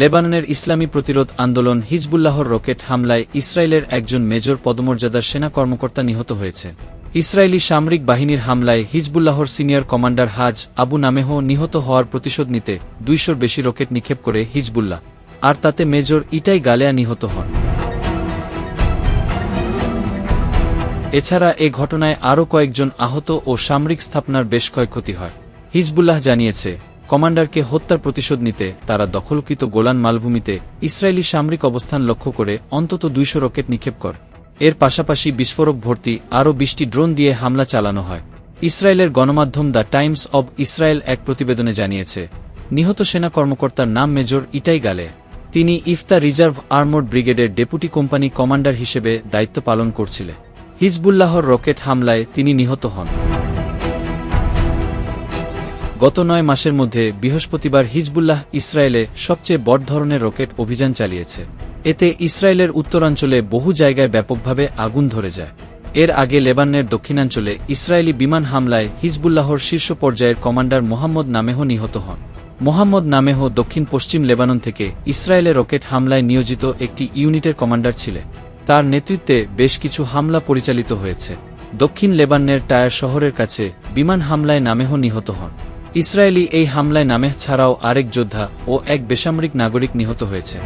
লেবাননের ইসলামী প্রতিরোধ আন্দোলন হিজবুল্লাহর রকেট হামলায় ইসরায়েলের একজন মেজর পদমর্যাদার সেনা কর্মকর্তা নিহত হয়েছে। ইসরায়েলি সামরিক বাহিনীর হামলায় হিজবুল্লাহর সিনিয়র কমান্ডার হাজ আবু নামেহ নিহত হওয়ার প্রতিশোধ নিতে দুইশোর বেশি রকেট নিক্ষেপ করে হিজবুল্লাহ, আর তাতে মেজর ইটাই গালেয়া নিহত হন। এছাড়া এ ঘটনায় আরও কয়েকজন আহত ও সামরিক স্থাপনার বেশ ক্ষয়ক্ষতি হয়। হিজবুল্লাহ জানিয়েছে কমান্ডারকে হত্যার প্রতিশোধ নিতে তারা দখলকৃত গোলান মালভূমিতে ইসরায়েলি সামরিক অবস্থান লক্ষ্য করে অন্তত দুইশো রকেট নিক্ষেপ কর। এর পাশাপাশি বিস্ফোরক ভর্তি আরও বিশটি ড্রোন দিয়ে হামলা চালানো হয়। ইসরায়েলের গণমাধ্যম দ্য টাইমস অব ইসরায়েল এক প্রতিবেদনে জানিয়েছে, নিহত সেনা কর্মকর্তার নাম মেজর ইটাই গালে। তিনি ইফতা রিজার্ভ আর্মোর্ড ব্রিগেডের ডেপুটি কোম্পানি কমান্ডার হিসেবে দায়িত্ব পালন করছিলেন। হিজবুল্লাহর রকেট হামলায় তিনি নিহত হন। গত নয় মাসের মধ্যে বৃহস্পতিবার হিজবুল্লাহ ইসরায়েলে সবচেয়ে বড় ধরনের রকেট অভিযান চালিয়েছে। এতে ইসরায়েলের উত্তরাঞ্চলে বহু জায়গায় ব্যাপকভাবে আগুন ধরে যায়। এর আগে লেবাননের দক্ষিণাঞ্চলে ইসরায়েলি বিমান হামলায় হিজবুল্লাহর শীর্ষ পর্যায়ের কমান্ডার মোহাম্মদ নামেহ নিহত হন। মোহাম্মদ নামেহ দক্ষিণ পশ্চিম লেবানন থেকে ইসরায়েলে রকেট হামলায় নিয়োজিত একটি ইউনিটের কমান্ডার ছিলেন। তার নেতৃত্বে বেশ কিছু হামলা পরিচালিত হয়েছে। দক্ষিণ লেবাননের টায়ার শহরের কাছে বিমান হামলায় নামেহ নিহত হন। ইসরায়েলি এই হামলায় নামেহ ছাড়াও আরেক যোদ্ধা ও এক বেসামরিক নাগরিক নিহত হয়েছে।